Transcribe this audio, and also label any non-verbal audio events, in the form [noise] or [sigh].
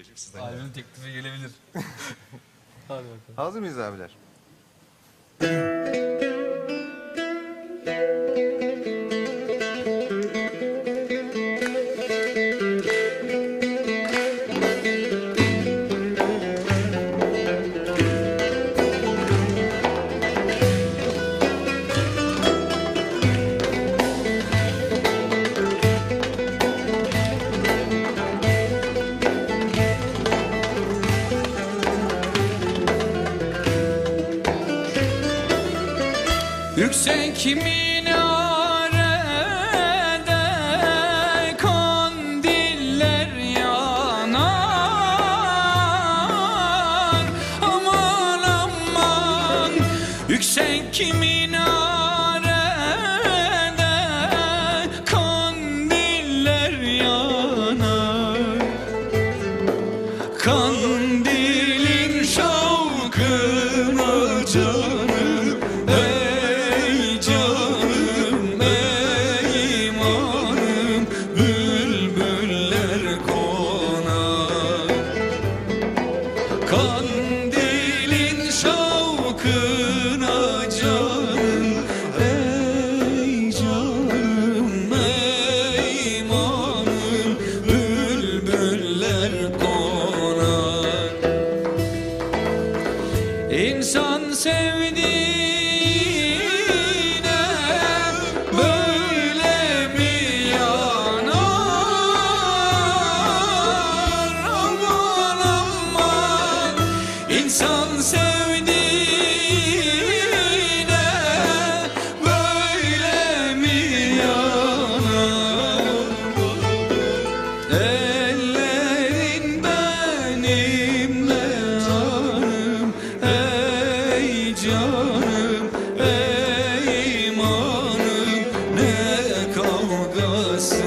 teklif sizden. Albüm teklifi gelebilir. [laughs] Hadi bakalım. Hazır mıyız abiler? Yüksek minarede kandiller yanar. Aman aman. Yüksek minarede Kandilin şavkına canım Ey canım Bülbüller konar. İnsan sevdiğine İnsan sevdiğine böyle mi yanar? Ellerin benimle canım Ey canım ey imanım Ne kavgası